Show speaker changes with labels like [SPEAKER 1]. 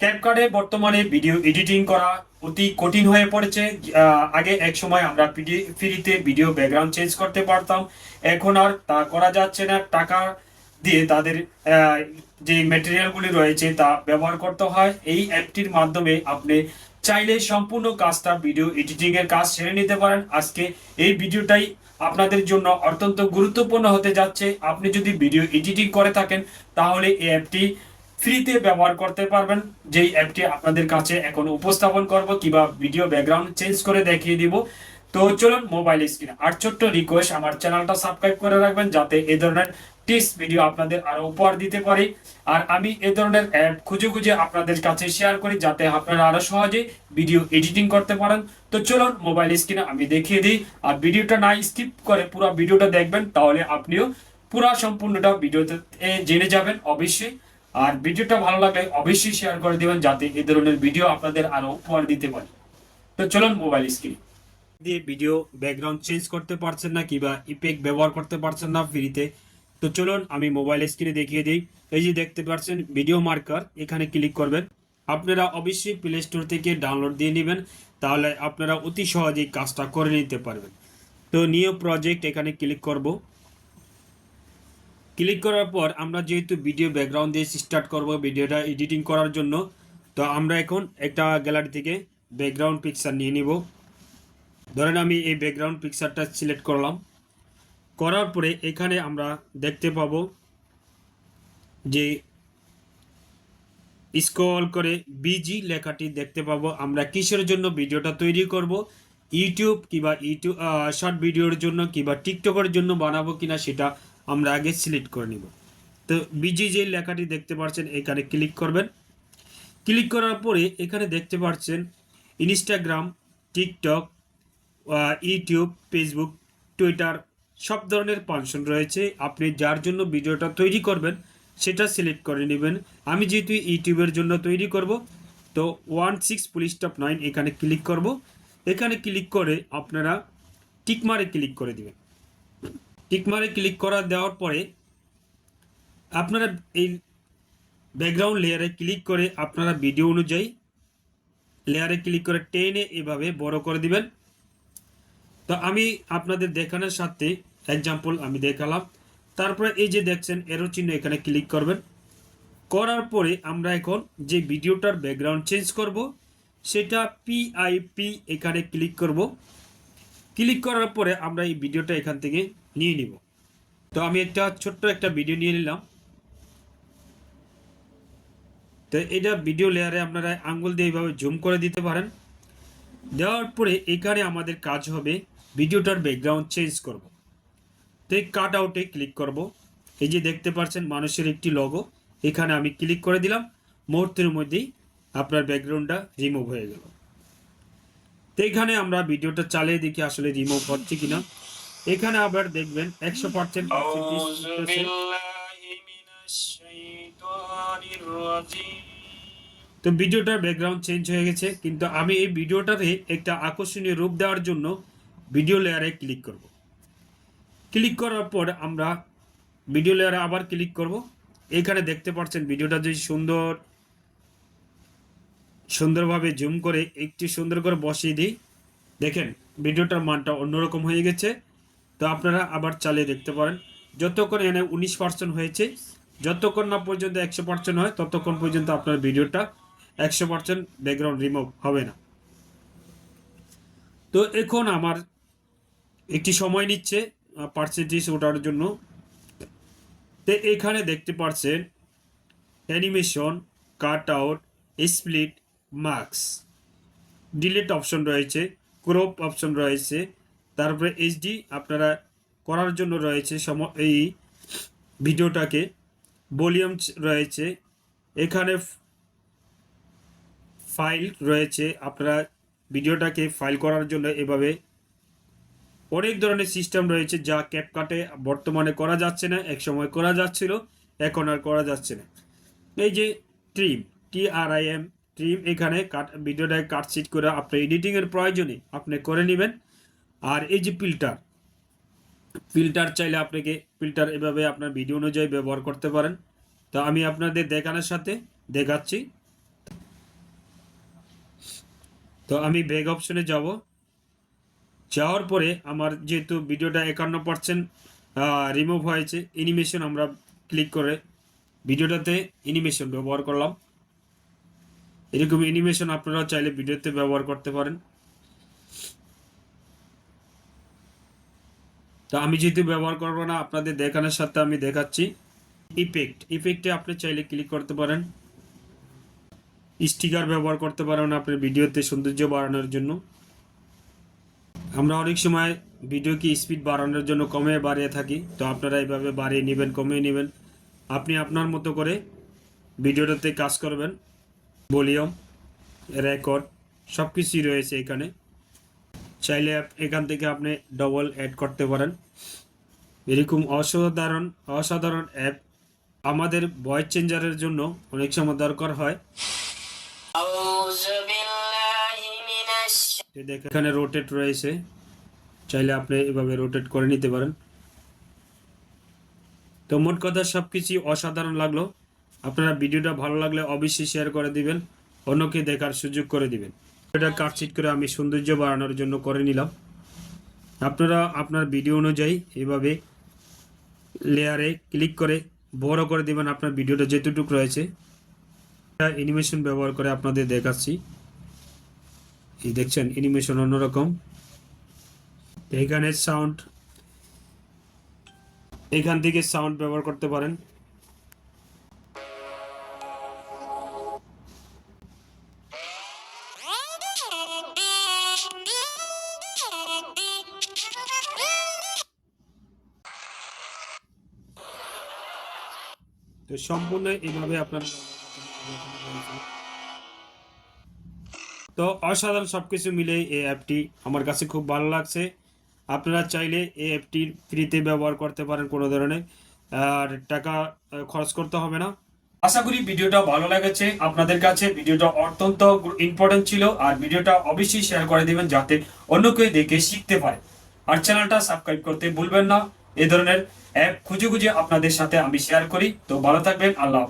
[SPEAKER 1] ক্যাপকার্ডে বর্তমানে video editing করা অতি কঠিন হয়ে পড়েছে। আগে এক সময় আমরা ফ্রিতে ভিডিও ব্যাকগ্রাউন্ড চেঞ্জ করতে পারতাম। এখন আর তা করা যাচ্ছে না। টাকা দিয়ে তাদের যে মেটেরিয়ালগুলি রয়েছে তা ব্যবহার করতে হয়। এই অ্যাপটির মাধ্যমে আপনি চাইলে সম্পূর্ণ কাজটা ভিডিও এডিটিং এর কাজ সেরে নিতে পারেন। আজকে এই ভিডিওটাই আপনাদের জন্য অত্যন্ত গুরুত্বপূর্ণ হতে যাচ্ছে। আপনি যদি ভিডিও এডিটিং করে থাকেন, তাহলে এই অ্যাপটি ফ্রিতে ব্যবহার করতে পারবেন। যেই অ্যাপটি আপনাদের কাছে এখন উপস্থাপন করব, কিংবা ভিডিও ব্যাকগ্রাউন্ড চেঞ্জ করে দেখিয়ে দিব। তো চলুন মোবাইল স্ক্রিনে আর ছোট্ট রিকোয়েস্ট আমার চ্যানেলটা সাবস্ক্রাইব করে রাখবেন, যাতে এই ধরনের টিপস ভিডিও আপনাদের আরও উপহার দিতে পারি। আর আমি এ ধরনের অ্যাপ খুঁজে খুঁজে আপনাদের কাছে শেয়ার করি, যাতে আপনারা আরও সহজে ভিডিও এডিটিং করতে পারেন। তো চলুন মোবাইল স্ক্রিনে আমি দেখিয়ে দিই। আর ভিডিওটা না স্কিপ করে পুরো ভিডিওটা দেখবেন, তাহলে আপনিও পুরো সম্পূর্ণটা ভিডিওতে জেনে যাবেন, অবশ্যই। আর ভিডিওটা ভালো লাগলে অবশ্যই শেয়ার করে দিবেন যাতে এই ধরনের ভিডিও আপনাদের আরও উপহার দিতে পারি। তো চলুন মোবাইল স্ক্রিন দিয়ে ভিডিও ব্যাকগ্রাউন্ড চেঞ্জ করতে পারছেন না কিংবা ইফেক্ট ব্যবহার করতে পারছেন না ফ্রিতে তো চলুন আমি মোবাইল স্ক্রিনে দেখিয়ে দিই। এই যে দেখতে পাচ্ছেন ভিডিও মার্কার এখানে ক্লিক করবেন। আপনারা অবশ্যই প্লে স্টোর থেকে ডাউনলোড দিয়ে নেবেন, তাহলে আপনারা অতি সহজেই কাজটা করে নিতে পারবেন। তো নিউ প্রজেক্ট এখানে ক্লিক করব। ক্লিক করার পর আমরা যেহেতু ভিডিও ব্যাকগ্রাউন্ড দিয়ে স্টার্ট করব ভিডিওটা এডিটিং করার জন্য, তো আমরা এখন একটা গ্যালারি থেকে ব্যাকগ্রাউন্ড পিকচার নিয়ে নিব। ধরেন আমি এই ব্যাকগ্রাউন্ড পিকচারটা সিলেক্ট করলাম। করার পরে এখানে আমরা দেখতে পাব যে স্ক্রল করে বিজি লেখাটি দেখতে পাবো। আমরা কিসের জন্য ভিডিওটা তৈরি করব? ইউটিউব কিংবা ইউটিউব শর্ট ভিডিওর জন্য কিংবা টিকটকের জন্য বানাবো কিনা সেটা আমরা আগে সিলেক্ট করে নিব। তো বিজি যে লেখাটি দেখতে পাচ্ছেন এখানে ক্লিক করবেন। ক্লিক করার পরে এখানে দেখতে পাচ্ছেন Instagram TikTok YouTube Facebook Twitter সব ধরনের ফাংশন রয়েছে। আপনি যার জন্য ভিডিওটা তৈরি করবেন, সেটা সিলেক্ট করে নেবেন। আমি যেহেতু ইউটিউবের জন্য তৈরি করব, তো one six police top nine এখানে ক্লিক করব। এখানে ক্লিক করে আপনারা টিকমারে ক্লিক করে দিবেন। টিকমারে ক্লিক করা দেওয়ার পরে আপনারা এই ব্যাকগ্রাউন্ড লেয়ারে ক্লিক করে আপনারা ভিডিও অনুযায়ী লেয়ারে ক্লিক করে টেনে এভাবে বড় করে দিবেন। তো আমি আপনাদের দেখানোর সাথে এক্সাম্পল আমি দেখালাম। তারপরে এই যে দেখছেন এরো চিহ্ন এখানে ক্লিক করবেন। করার পরে আমরা এখন যে ভিডিওটার ব্যাকগ্রাউন্ড চেঞ্জ করব, সেটা পিআইপি এখানে ক্লিক করব। ক্লিক করার পরে আমরা এই ভিডিওটা এখান থেকে নিয়ে নিব। তো আমি একটা ছোট্ট একটা ভিডিও নিয়ে নিলাম। তো এটা ভিডিও লেয়ারে আপনারা আঙ্গুল দিয়ে এইভাবে জুম করে দিতে পারেন। দেওয়ার পরে এখানে আমাদের কাজ হবে ভিডিওটার ব্যাকগ্রাউন্ড চেঞ্জ করব। তো এই কাট আউটে ক্লিক করব। এই যে দেখতে পাচ্ছেন মানুষের একটি লগো এখানে আমি ক্লিক করে দিলাম। মুহূর্তের মধ্যেই আপনার ব্যাকগ্রাউন্ডটা রিমুভ হয়ে গেল। তো এখানে আমরা ভিডিওটা চালিয়ে দেখি আসলে রিমুভ হচ্ছে কিনা। এখানে আবার দেখবেন একশো পার্সেন্ট তো ভিডিওটার ব্যাকগ্রাউন্ড চেঞ্জ হয়ে গেছে কিন্তু আমি এই ভিডিওটাতে একটা আকর্ষণীয় রূপ দেওয়ার জন্য ভিডিও লেয়ারে ক্লিক করব। ক্লিক করার পর আমরা ভিডিও লেয়ারে আবার ক্লিক করব। এখানে দেখতে পাচ্ছেন ভিডিওটা যদি সুন্দর সুন্দরভাবে জুম করে একটি সুন্দর করে বসিয়ে দিই। দেখেন ভিডিওটার মানটা অন্যরকম হয়ে গেছে। তো আপনারা আবার চালিয়ে দেখতে পারেন। যতক্ষণ এনে উনিশ পার্সেন্ট হয়েছে, যতক্ষণ না পর্যন্ত একশো পার্সেন্ট হয়, ততক্ষণ পর্যন্ত আপনার ভিডিওটা একশো পার্সেন্ট ব্যাকগ্রাউন্ড রিমুভ হবে না। তো এখন আমার একটি সময় নিচ্ছে পার্সেন্টেজ ওঠার জন্য। তো এখানে দেখতে পাচ্ছেন animation cut out split marks delete option রয়েছে ক্রপ অপশন রয়েছে তারপরে এইচডি আপনারা করার জন্য রয়েছে সম, এই ভিডিওটাকে। ভলিউম রয়েছে। এখানে ফাইল রয়েছে। আপনারা ভিডিওটাকে ফাইল করার জন্য এভাবে অনেক ধরনের সিস্টেম রয়েছে যা ক্যাপকাটে বর্তমানে করা যাচ্ছে না এক সময় করা যাচ্ছিল, এখন আর করা যাচ্ছে না। এই যে trim T R I M trim এখানে কাট ভিডিওটাকে কাটশিট করে আপনার এডিটিংয়ের প্রয়োজনে আপনি করে নেবেন। আর এই যে ফিল্টার ফিল্টার চাইলে আপনাকে ফিল্টার এভাবে আপনার ভিডিও অনুযায়ী ব্যবহার করতে পারেন। তো আমি আপনাদের দেখানোর সাথে দেখাচ্ছি। তো আমি ব্যাগ অপশনে যাব। যাওয়ার পরে আমার যেহেতু ভিডিওটা একান্ন পার্সেন্ট রিমুভ হয়েছে অ্যানিমেশন আমরা ক্লিক করে ভিডিওটাতে অ্যানিমেশন ব্যবহার করলাম। এরকম অ্যানিমেশন আপনারা চাইলে ভিডিওতে ব্যবহার করতে পারেন। তো আমি যেহেতু ব্যবহার করব না, আপনাদের দেখানোর সাথে আমি দেখাচ্ছি। ইফেক্ট ইফেক্টে আপনি চাইলে ক্লিক করতে পারেন। স্টিকার ব্যবহার করতে পারেন আপনার ভিডিওতে সৌন্দর্য বাড়ানোর জন্য। আমরা অনেক সময় ভিডিওকে স্পিড বাড়ানোর জন্য কমে বাড়িয়ে থাকি, তো আপনারা এইভাবে বাড়িয়ে নেবেন, কমিয়ে নেবেন। আপনি আপনার মতো করে ভিডিওটাতে কাজ করবেন। ভলিউম রেকর্ড সব কিছুই রয়েছে এখানে। চাইলে এখান থেকে আপনি ডবল অ্যাড করতে পারেন। এরকম অসাধারণ অসাধারণ অ্যাপ আমাদের ভয়েস চেঞ্জারের জন্য অনেক সময় দরকার হয়। এখানে রোটেট রয়েছে। চাইলে আপনি এভাবে রোটেট করে নিতে পারেন। তো মোট কথা সব কিছুই অসাধারণ লাগল। আপনারা ভিডিওটা ভালো লাগলে অবশ্যই শেয়ার করে দিবেন অন্যকে দেখার সুযোগ করে দিবেন। এটা কাটচিট করে আমি সৌন্দর্য বাড়ানোর জন্য করে নিলাম। আপনারা আপনার ভিডিও অনুযায়ী এভাবে লেয়ারে ক্লিক করে বড় করে দিবেন আপনার ভিডিওটা যেতটুকু রয়েছে। অ্যানিমেশন ব্যবহার করে আপনাদের দেখাচ্ছি। এই দেখছেন, অ্যানিমেশন অন্যরকম। এখানে সাউন্ড এখান থেকে সাউন্ড ব্যবহার করতে পারেন। তো সম্পূর্ণ এইভাবে আপনার তো অসাধারণ সব কিছু মিলে এই অ্যাপটি আমার কাছে খুব ভালো লাগছে। আপনারা চাইলে এই অ্যাপটি ফ্রিতে ব্যবহার করতে পারেন কোনো ধরনের। আর টাকা খরচ করতে হবে না। আশা করি ভিডিওটা ভালো লেগেছে। আপনাদের কাছে ভিডিওটা অত্যন্ত ইম্পর্টেন্ট ছিল। আর ভিডিওটা অবশ্যই শেয়ার করে দিবেন যাতে অন্য কেউ দেখে শিখতে পারে। আর চ্যানেলটা সাবস্ক্রাইব করতে ভুলবেন না। এই ধরনের অ্যাপ খুঁজে খুঁজে আপনাদের সাথে আমি শেয়ার করি তো ভালো থাকবেন আল্লাহ।